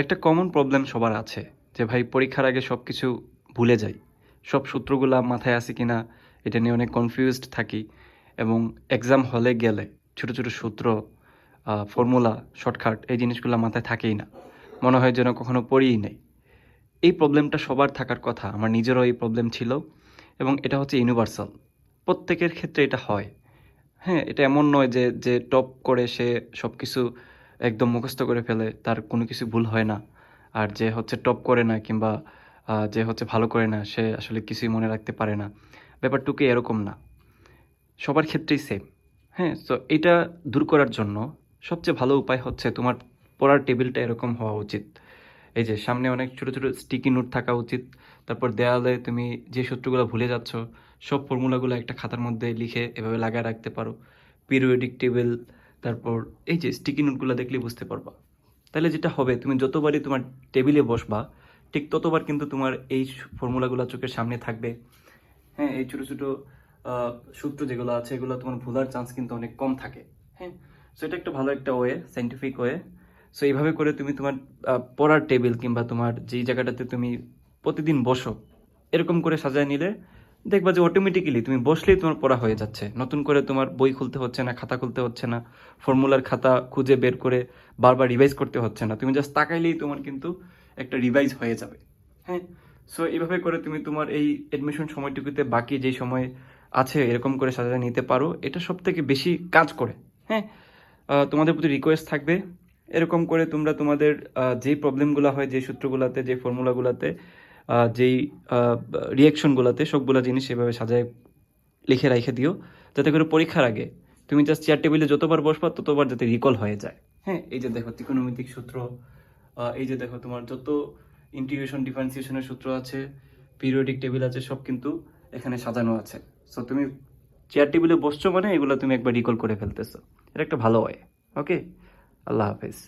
একটা common problem সবার আছে, যে ভাই পরীক্ষার আগে সব কিছু ভুলে যাই। সব সূত্রগুলা মাথায় আছে কিনা, এটা নিয়ে অনেক কনফিউজড থাকি এবং এক্সাম হলে গেলে ছোট ছোট সূত্র ফর্মুলা শর্টকাট এই জিনিসগুলো মাথায় থাকেই না। মনে হয় যেন কখনো পড়িই নেই। এই প্রবলেমটা সবার থাকার কথা, আমার নিজেরও এই প্রবলেম ছিল এবং এটা হচ্ছে ইউনিভার্সাল প্রত্যেকের ক্ষেত্রে এটা হয়। হ্যাঁ এটা এমন নয় যে যে টপ করে সে সব কিছু একদম মুখস্থ করে ফেলে, তার কোনো কিছু ভুল হয় না। আর যে হচ্ছে টপ করে না কিংবা যে হচ্ছে ভালো করে না, সে আসলে কিছুই মনে রাখতে পারে না। ব্যাপারটুকু এরকম না। সবার ক্ষেত্রেই সেম হ্যাঁ তো এটা দূর করার জন্য সবচেয়ে ভালো উপায় হচ্ছে তোমার পড়ার টেবিলটা এরকম হওয়া উচিত। এই যে সামনে অনেক ছোট ছোট স্টিকি নোট থাকা উচিত। তারপর দেয়ালে তুমি যে সূত্রগুলো ভুলে যাচ্ছ, সব ফর্মুলাগুলো একটা খাতার মধ্যে লিখে এভাবে লাগায় রাখতে পারো। পিরিয়ডিক টেবিল তারপর এই যে স্টিকি নোটগুলো দেখলেই বুঝতে পারবা। তাহলে যেটা হবে, তুমি যতবারই তোমার টেবিলে বসবা, ঠিক ততবার কিন্তু তোমার এই ফর্মুলাগুলো চোখের সামনে থাকবে। হ্যাঁ এই ছোট ছোট সূত্র যেগুলো আছে, এগুলো তোমার ভুলার চান্স কিন্তু অনেক কম থাকে। হ্যাঁ সো এটা একটা ভালো একটা ওয়ে সাইন্টিফিক ওয়ে সো এইভাবে করে তুমি তোমার পড়ার টেবিল কিংবা তোমার যেই জায়গাটাতে তুমি প্রতিদিন বসো, এরকম করে সাজায় নিলে দেখবা যে অটোমেটিক্যালি তুমি বসলেই তোমার পড়া হয়ে যাচ্ছে। নতুন করে তোমার বই খুলতে হচ্ছে না, খাতা খুলতে হচ্ছে না, ফর্মুলার খাতা খুঁজে বের করে বারবার রিভাইজ করতে হচ্ছে না। তুমি জাস্ট তাকাইলেই তোমার কিন্তু একটা রিভাইজ হয়ে যাবে। হ্যাঁ? সো এইভাবে করে তুমি তোমার এই অ্যাডমিশন সময়টুকুতে বাকি যে সময় আছে, এরকম করে সাজা নিতে পারো। এটা সব থেকে বেশি কাজ করে। হ্যাঁ? তোমাদের প্রতি রিকোয়েস্ট থাকবে। এরকম করে তোমরা তোমাদের যেই প্রবলেমগুলো হয় যে সূত্রগুলোতে যে ফর্মুলাগুলোতে যেই রিয়াকশনগুলোতে সবগুলো জিনিস এভাবে সাজায় লিখে রেখে দিও, যাতে করে পরীক্ষার আগে তুমি জাস্ট চেয়ার টেবিলে যতবার বসবা ততবার যাতে রিকল হয়ে যায়। হ্যাঁ এই যে দেখো ত্রিকোণমিতিক সূত্র এই যে দেখো তোমার যত ইন্টিগ্রেশন ডিফারেন্সিয়েশনের সূত্র আছে পিরিয়ডিক টেবিল আছে, সব কিন্তু এখানে সাজানো আছে। সো তুমি চেয়ার টেবিলে বসছো মানে এগুলো তুমি একবার রিকল করে ফেলতেছো। এটা একটা ভালো হয় ওকে আল্লাহ হাফেজ।